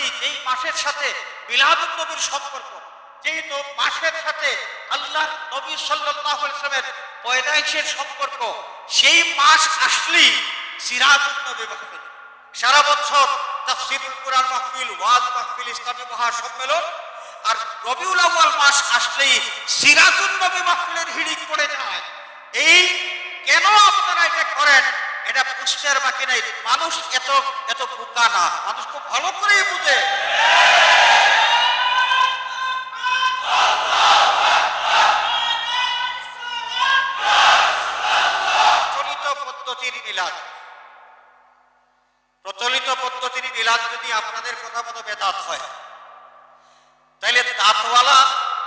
আসলেই যেই মাসের সাথে মিলাদুন নবীর সম্পর্ক। যেই মাসের সাথে আল্লাহ নবী সাল্লাল্লাহু আলাইহি সাল্লামের পয়দাইশের সম্পর্ক, সেই মাস আসলেই সিরাজুন নবী মাহফিল। সারা বছর তাফসিরুল কোরআন মাহফিল, ওয়াজ মাহফিল, ইসলামী মহা সম্মেলন আর রবিউল আউয়াল মাস আসলেই সিরাজুন নবী মাহফিলের হিড়িক পড়ে যায়। এই কেন আপনারা এটা করেন? এটা আর বাকি নাই। মানুষ এত এত বোকা না। মানুষ খুব ভালো করেই বুঝে। প্রচলিত পদ্ধতির মিলাদ প্রচলিত পদ্ধতির মিলাদ যদি আপনাদের কথা মতো বেদাত হয়, তাইলে দাঁতওয়ালা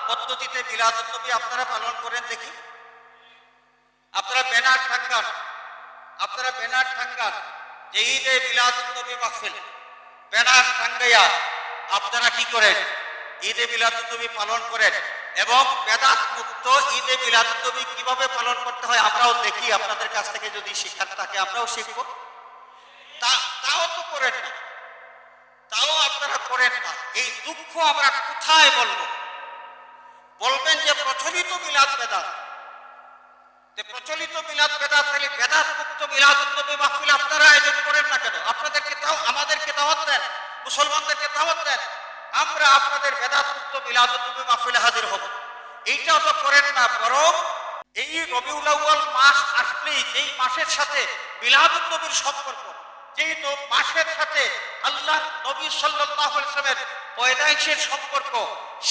পদ্ধতিতে মিলাদ নবী আপনারা পালন করেন দেখি। আপনারা ব্যানার টাঙ্গান আপনারা ব্যানার টাঙ্গান যে ঈদে মিলাদ নবী মাহফিল ব্যানার টাঙ্গাইয়া আপনারা কি করেন? ঈদে মিলাদ নবী পালন করেন এবং বেদাত মুক্ত ঈদে মিলাদ নবী কীভাবে পালন করতে হয় আমরাও দেখি, আপনাদের কাছ থেকে যদি শিক্ষা থাকে আমরাও শিখব। তাও তো করেন না। তাও আপনারা করেন না। এই দুঃখ আমরা কোথায় বলব? বলবেন যে প্রচলিত মিলাদ বেদাত। যে প্রচলিত মিলাদ বেদাত তাহলে বেদাত মুক্ত মিলাদ নবী মাহফিল আপনারা আয়োজন করেন না কেন? আপনাদেরকে তাও, আমাদেরকে দাওয়াত দেন, মুসলমানদেরকে দাওয়াত দেন। আমরা আপনাদের বেদাত মুক্ত মিলাদ নবী মাহফিলে হাজির হব। এইটাও তো করেন না, বরং এই রবিউল আউয়াল মাস আসলেই, যেই মাসের সাথে মিলাদ নবীর সম্পর্ক, যেই মাসের সাথে আল্লাহ নবী সাল্লাল্লাহু আলাইহি সাল্লামের পয়দাইশের সম্পর্ক,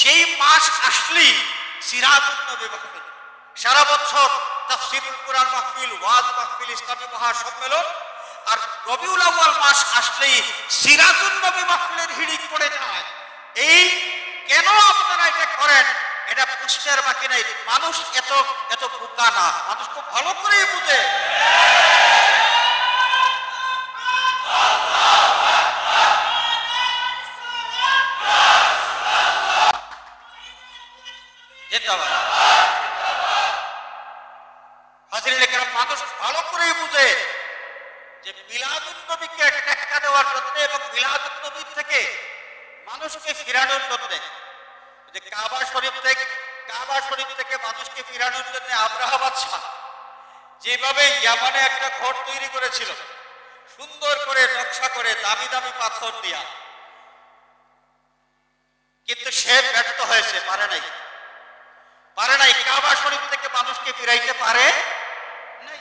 সেই মাস আসলেই সিরাজুন নবী মাহফিল। সারা বছর তাফসিরুল মাহফিল, ওয়াজ, মাহফিল, ইসলামী মহা সম্মেলন আর রবিউল আউয়াল মাস আসলেই সিরাজুন নবী মাহফিলের হিড়িক পড়ে যায়। এই কেন আপনারা এটা করেন? এটা আর বাকি মানুষ এত এত বোকা না। মানুষ খুব ভালো করেই বুঝে। যেতে হবে হাজির লেখার মানুষ ভালো করেই বুঝে যে মিলাদুন নবীকে টেক্কা দেওয়ার জন্য এবং মিলাদুন নবীর থেকে মানুষকে ফিরানোর জন্য, যে কাবা শরীফ থেকে, কাবা শরীফ থেকে মানুষকে ফিরানোর জন্য আব্রাহা বাদশাহ যেভাবে ইয়ামানে একটা ঘর তৈরি করেছিল, সুন্দর করে নকশা করে দামি দামি পাথর দিয়া। কিন্তু সে ব্যর্থ হয়েছে, পারে নাই। পারে নাই, কাবা শরীফ থেকে মানুষকে ফিরাইতে পারে নাই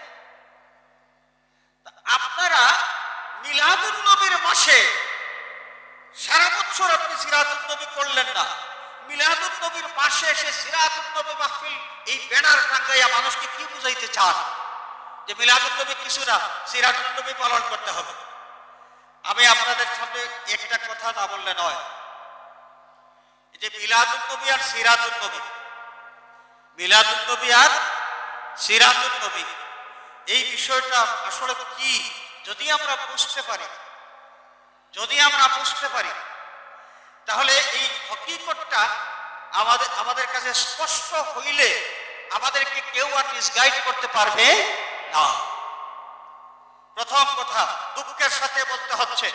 তা আপনারা মিলাদুন নবীর মাসে সারা বছর আপনি সিরাজুল করলেন না। মিলাদুল নবীর মাসে এসে সিরাজুল নবী মাহফিল, এই ব্যানার টাঙ্গাইয়া মানুষকে কি বুঝাইতে চান? যে মিলাদুল নবী কিছু না সিরাজুল নবী পালন করতে হবে। আমি আপনাদের সামনে একটা কথা না বললে নয়। যে মিলাদুল নবী আর সিরাজুল নবী মিলাদুল নবী আর সিরাজুল নবী, এই বিষয়টা আসলে কি? যদি আমরা বুঝতে পারি, যদি আমরা বুঝতে পারি তাহলে এই হকিকতটা আমাদের আমাদের কাছে স্পষ্ট হইলে আমাদেরকে কেউ আর মিসগাইড করতে পারবে না। প্রথম কথা, দুঃখের সাথে বলতে হচ্ছে,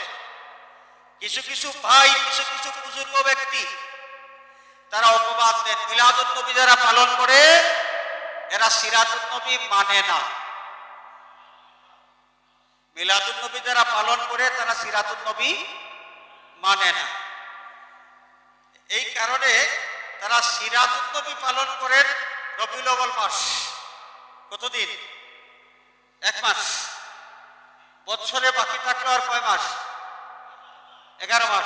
কিছু কিছু ভাই, কিছু কিছু বুজুর্গ ব্যক্তি, তারা অপবাদ দেন মিলাদুল নবী যারা পালন করে, এরা সিরাজুল নবী মানে না। মিলাদুল নবী যারা পালন করে, তারা সিরাতুল নবী মানে না। এই কারণে তারা সিরাতুল নবী পালন করেন রবিউল আউয়াল মাস। কতদিন? এক মাস। বছরে বাকি থাকল আর কয় মাস? এগারো মাস।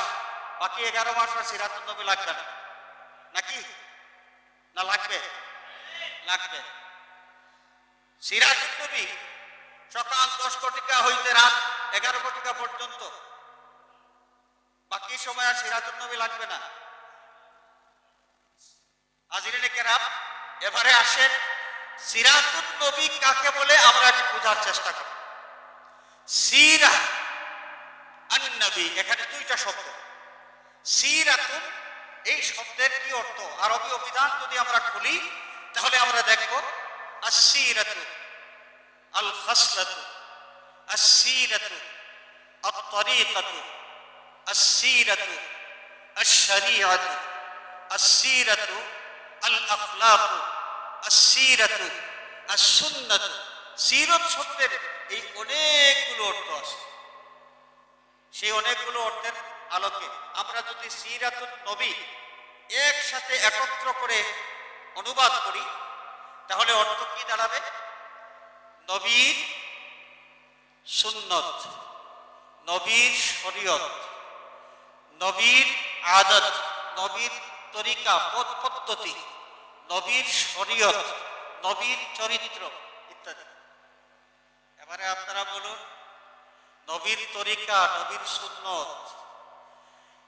বাকি এগারো মাস আর সিরাতুল নবী লাগবে না। নাকি? না লাগবে? লাগবে। সিরাজুল নবী সকাল দশ কোটিকা হইতে রাত এগারো কোটিকা পর্যন্ত। বাকি সময় আর সিরাজুল নবী লাগবে না। আজিরিনে কেরাম এবারে আসেন সিরাজুল নবী কাকে বলে আমরা একটু বোঝার চেষ্টা করি সিরা আন নবী এখানে দুইটা শব্দ সিরাতুন এই শব্দের কি অর্থ আরবি অভিধান যদি আমরা খুলি তাহলে আমরা দেখব আসিরাতু আল খাসলাতু আসিরাতু আত-তরিকাতু السيرة الشريعة السيرة আল আফলাক আসিরাত আসুন্নাত সিরত শব্দের এই অনেকগুলো অর্থ আছে। সেই অনেকগুলো অর্থের আলোকে আমরা যদি সিরাতুল নবী একসাথে একত্র করে অনুবাদ করি, তাহলে অর্থ কি দাঁড়াবে? নবীর সুন্নত, নবীর শরীয়ত, নবীর আদত, নবীর তরিকা, পদ পদ্ধতি, নবীর শরীয়ত, নবীর চরিত্র ইত্যাদি। এবারে আপনারা বলুন, নবীর তরিকা, নবীর সুন্নত,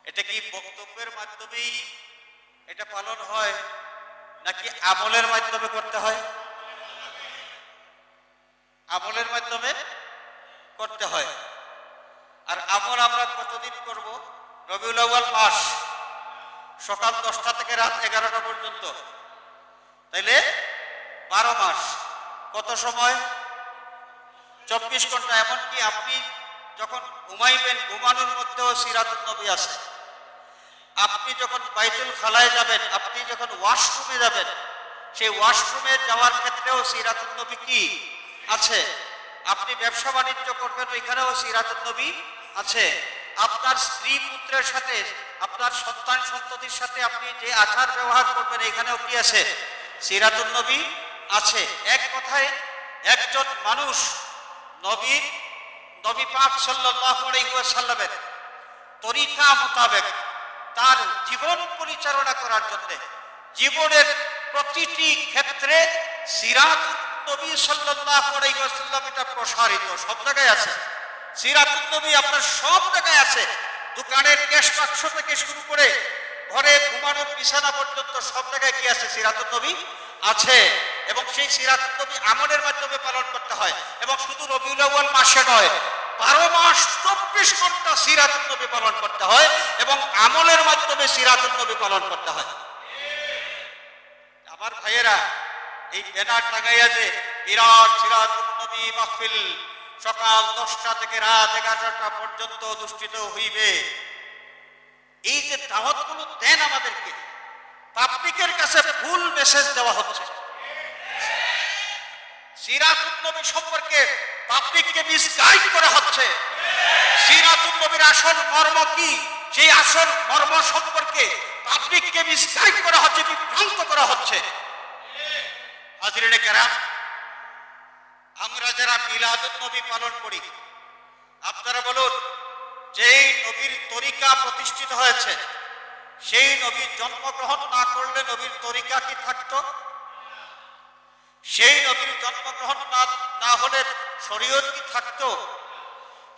এটা কি বক্তব্যের মাধ্যমেই এটা পালন হয়, নাকি আমলের মাধ্যমে করতে হয়? আমলের মাধ্যমে করতে হয়। আর আমল আমরা কতদিন করব? রবিউল আউয়াল মাস। সকাল দশটা থেকে রাত এগারোটা পর্যন্ত। তাইলে বারো মাস। কত সময়? চব্বিশ ঘণ্টা। এমনকি আপনি যখন ঘুমাইবেন, ঘুমানোর মধ্যেও সিরাতুল নবী আছে। আপনি যখন বাইতুল খালায় যাবেন, আপনি যখন ওয়াশরুমে যাবেন, সেই ওয়াশরুমে যাওয়ার ক্ষেত্রেও সিরাতুল নবী কি আছে? আপনি ব্যবসা বাণিজ্য করবেন, ওইখানেও সিরাতুল নবী আছে। আপনার স্ত্রী পুত্রের সাথে, আপনার সন্তান সন্ততির সাথে আপনি যে আচার ব্যবহার করবেন, এখানেও কি আছে? সিরাতুল নবী আছে। এক কথায় একজন মানুষ নবীর নবী পাক ওয়াসাল্লামের তরিকা মোতাবেক তার জীবন পরিচালনা করার জন্য জীবনের প্রতিটি ক্ষেত্রে সিরাতুল নবী ওয়াসাল্লাম এটা প্রসারিত, সব জায়গায় আছে। সিরাতুল নবী আপনার সব জায়গায় আছে। দোকানের ক্যাশ বাক্স থেকে শুরু করে ঘরে ঘুমানোর বিছানা পর্যন্ত সব জায়গায় কি আছে? সিরাতুল নবী আছে। এবং সেই সিরাতুল নবী আমলের মাধ্যমে পালন করতে হয়। এবং শুধু রবিউল আউয়াল মাসে নয়, বারো মাস চব্বিশ ঘণ্টা সিরাতুল নবী পালন করতে হয় এবং আমলের মাধ্যমে সিরাতুল নবী পালন করতে হয়। আমার ভাইয়েরা, এই ব্যানার টাঙাইয়া যে বিরাট সিরাতুল নবী মাহফিল সকাল দশটা থেকে রাত এগারোটা পর্যন্ত অনুষ্ঠিত হইবে। এই যে দাওয়াতগুলো দেন আমাদেরকে পাবলিকের কাছে ভুল মেসেজ দেওয়া হচ্ছে। সিরাতুল নবী সম্পর্কে পাবলিককে মিসগাইড করা হচ্ছে। সিরাতুল নবীর আসল মর্ম কি? সেই আসল মর্ম সম্পর্কে পাবলিককে মিসগাইড করা হচ্ছে, বিভ্রান্ত করা হচ্ছে। হাজিরে কেরাম আমরা যারা মিলাদুল নবী পালন করি, আপনারা বলুন, যেই নবীর তরিকা প্রতিষ্ঠিত হয়েছে, সেই নবীর জন্মগ্রহণ না করলে নবীর তরিকা কি থাকতো? সেই নবীর জন্মগ্রহণ না না হলে শরীয়ত কি থাকতো?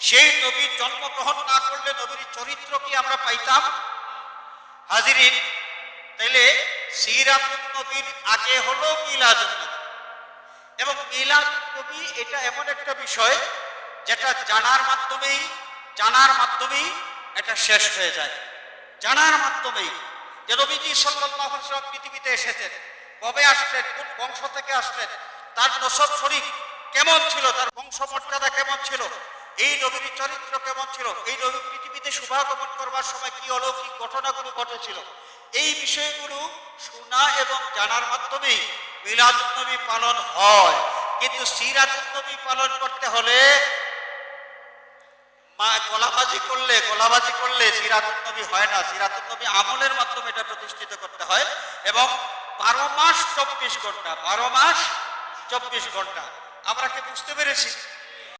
সেই নবীর জন্মগ্রহণ না করলে নবীর চরিত্র কি আমরা পাইতাম? হাজিরিন, তাইলে সিরাতুল নবীর আগে হলো মিলাদুল নবী। এবং মিলাদ নবী এটা এমন একটা বিষয় যেটা জানার মাধ্যমেই জানার মাধ্যমেই এটা শেষ হয়ে যায়। জানার মাধ্যমেই যে আলাইহি ওয়াসাল্লাম পৃথিবীতে এসেছেন, কবে আসলেন, কোন বংশ থেকে আসলেন, তার নসব শরীর কেমন ছিল, তার বংশ মর্যাদা কেমন ছিল, এই নবীর চরিত্র কেমন ছিল, এই নবী পৃথিবীতে শুভাগমন করবার সময় কি অলৌকিক ঘটনাগুলো ঘটেছিল, এই বিষয়গুলো শোনা এবং জানার মাধ্যমেই মিলাদুল নবী পালন হয়। কিন্তু সিরাজ নবী পালন করতে হলে গলাবাজি করলে গলাবাজি করলে সিরাতুল নবী হয় না। সিরাতুল নবী আমলের মাধ্যমে এটা প্রতিষ্ঠিত করতে হয় এবং বারো মাস চব্বিশ ঘণ্টা, বারো মাস চব্বিশ ঘণ্টা। আমরা কি বুঝতে পেরেছি?